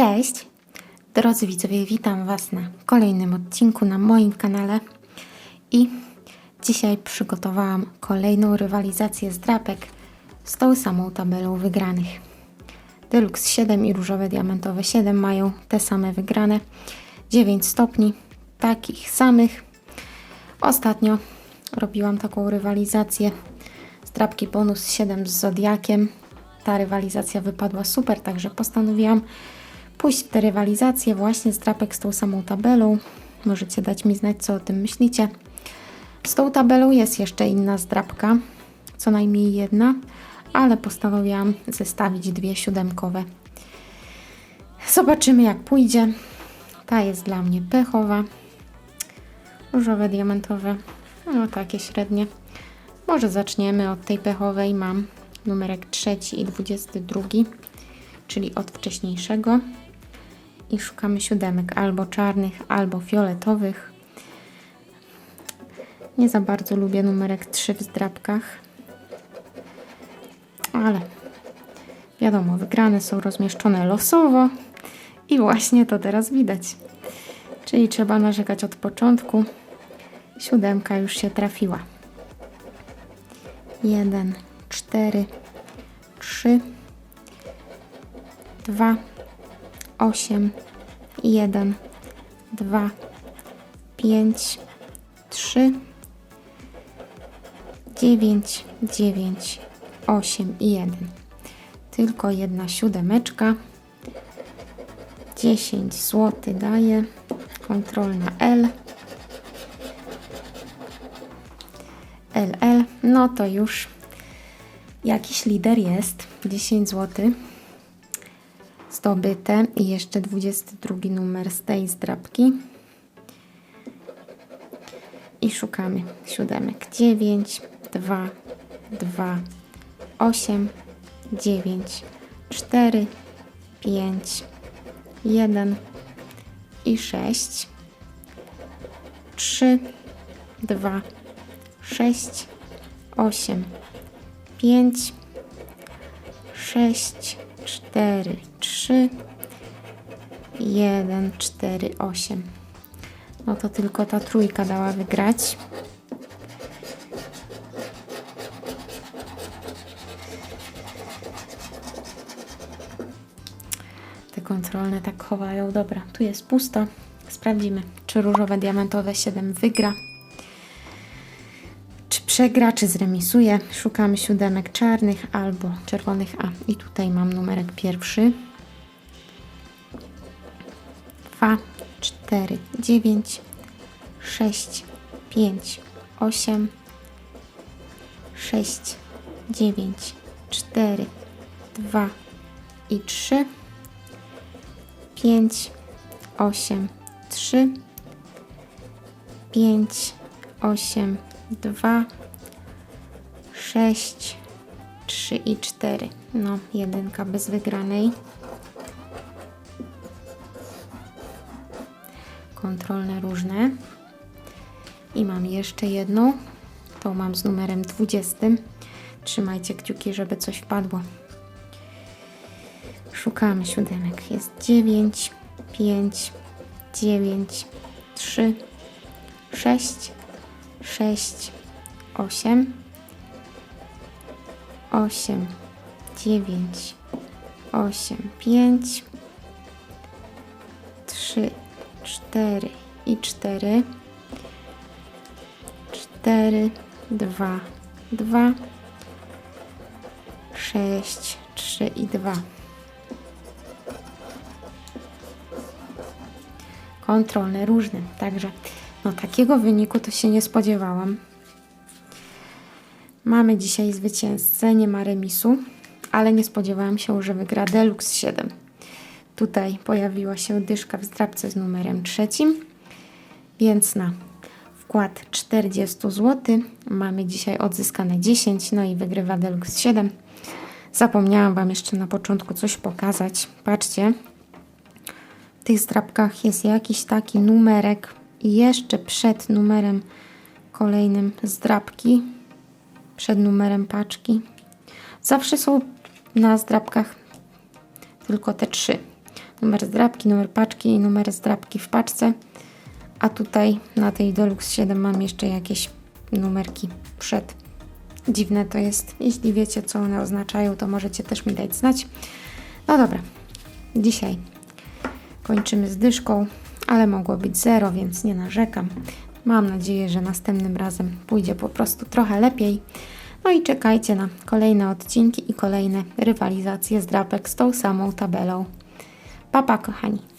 Cześć! Drodzy widzowie, witam Was na kolejnym odcinku na moim kanale i dzisiaj przygotowałam kolejną rywalizację zdrapek z tą samą tabelą wygranych. Deluxe 7 i różowe diamentowe 7 mają te same wygrane, 9 stopni, takich samych. Ostatnio robiłam taką rywalizację zdrapki bonus 7 z Zodiakiem. Ta rywalizacja wypadła super, także postanowiłam pójść w tę rywalizację właśnie z drapek z tą samą tabelą. Możecie dać mi znać, co o tym myślicie. Z tą tabelą jest jeszcze inna zdrapka, co najmniej jedna, ale postanowiłam zestawić dwie siódemkowe. Zobaczymy, jak pójdzie. Ta jest dla mnie pechowa. Różowe, diamentowe, no takie średnie. Może zaczniemy od tej pechowej. Mam numerek trzeci i 22, czyli od wcześniejszego. I szukamy siódemek albo czarnych, albo fioletowych. Nie za bardzo lubię numerek 3 w zdrabkach. Ale wiadomo, wygrane są rozmieszczone losowo i właśnie to teraz widać. Czyli trzeba narzekać od początku. Siódemka już się trafiła. 1, 4, 3, 2, 8, 1, 2, 5, 3, 9, 9, 8 i 1. Tylko jedna siódemeczka. 10 zł daje. Kontrolna L. LL. No to już jakiś lider jest. 10 zł zdobyte i jeszcze 22 numer z tej zdrabki. I szukamy siódemek. 9, 2, 2, 8, 9, 4, 5, 1 i 6, 3, 2, 6, 8, 5, 6, 4, 3, 1, 4, 8. No to tylko ta trójka dała wygrać. Te kontrolne tak chowają. Dobra, tu jest pusto. Sprawdzimy, czy różowe diamentowe 7 wygra. Przegra, czy zremisuje. Szukamy siódemek czarnych albo czerwonych. A, i tutaj mam numerek pierwszy. 2, 4, 9, 6, 5, 8, 6, 9, 4, 2 i 3, 5, 8, 3, 5, 8, 2, 6, 3 i 4. No, jedynka bez wygranej. Kontrolne różne. I mam jeszcze jedną. Tą mam z numerem 20. Trzymajcie kciuki, żeby coś wpadło. Szukamy siódemek. Jest 9, 5, 9, 3, 6, 6, 8, 8, 9, 8, 5, 3, 4 i 4, 4, 2, 2, 6, 3 i 2. Kontrolne, różne. Także no takiego wyniku to się nie spodziewałam. Mamy dzisiaj zwycięzcę, nie ma remisu, ale nie spodziewałam się, że wygra Deluxe 7. Tutaj pojawiła się dyszka w zdrabce z numerem trzecim, więc na wkład 40 zł mamy dzisiaj odzyskane 10, no i wygrywa Deluxe 7. Zapomniałam Wam jeszcze na początku coś pokazać. Patrzcie, w tych zdrabkach jest jakiś taki numerek i jeszcze przed numerem kolejnym zdrabki, przed numerem paczki. Zawsze są na zdrabkach tylko te trzy. numer zdrabki, numer paczki i numer zdrabki w paczce. A tutaj na tej Deluxe 7 mam jeszcze jakieś numerki przed. Dziwne to jest. Jeśli wiecie, co one oznaczają, to możecie też mi dać znać. No dobra, dzisiaj kończymy z dyszką, ale mogło być zero, więc nie narzekam. Mam nadzieję, że następnym razem pójdzie po prostu trochę lepiej. No i czekajcie na kolejne odcinki i kolejne rywalizacje z drapek z tą samą tabelą. Papa, kochani.